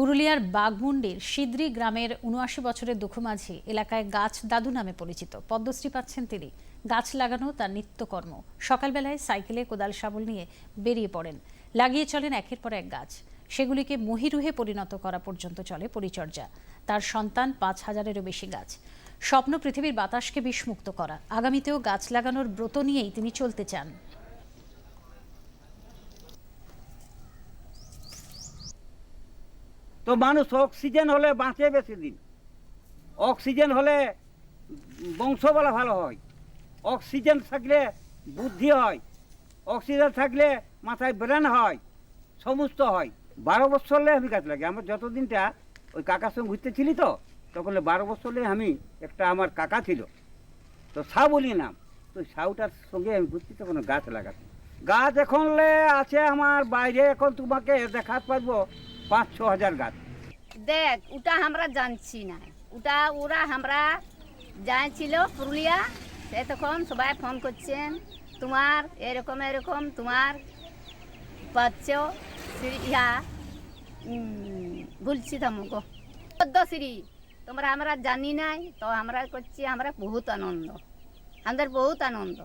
পুরুলিয়ার বাঘমুন্ডির সিদ্রি গ্রামের উনআশি বছরের দুঃখমাঝি এলাকায় গাছ দাদু নামে পরিচিত। পদ্মশ্রী পাচ্ছেন তিনি। গাছ লাগানো তার নিত্যকর্ম। সকালবেলায় সাইকেলে কোদাল শাবল নিয়ে বেরিয়ে পড়েন। লাগিয়ে চলেন একের পর এক গাছ। সেগুলিকে মহিরুহে পরিণত করা পর্যন্ত চলে পরিচর্যা। তার সন্তান পাঁচ হাজারেরও বেশি গাছ। স্বপ্ন পৃথিবীর বাতাসকে বিষমুক্ত করা। আগামীতেও গাছ লাগানোর ব্রত নিয়েই তিনি চলতে চান। তো মানুষ অক্সিজেন হলে বাঁচে বেশি দিন। অক্সিজেন হলে বংশবলা ভালো হয়। অক্সিজেন থাকলে বুদ্ধি হয়। অক্সিজেন থাকলে মাথায় ব্রেন হয়। সমস্ত হয়। বারো বছর হলে আমি গাছ লাগে। আমার যতদিনটা ওই কাকার সঙ্গে ঘুরতে ছিলি তো, তখন বারো বছর আমি একটা আমার কাকা ছিল। তো সাউ বলি নাম। তো সাউটার সঙ্গে আমি ঘুরছি তখন গাছ লাগাচ্ছি গাছ এখনলে আছে আমার বাইরে। এখন তোমাকে দেখাতে পারব। পাঁচ ছ হাজার গাছ। দেখ, ওটা আমরা জানছি না। ওটা ওরা আমরা জানছিল পুরুলিয়া। সে তখন সবাই ফোন করছেন, তোমার এরকম এরকম, তোমার পাচ্ছ ইয়া বলছি তোমাকে। পদ্মশ্রী তোমরা আমরা জানি নাই, তো আমরা করছি, আমরা বহুত আনন্দ। আমাদের বহুত আনন্দ।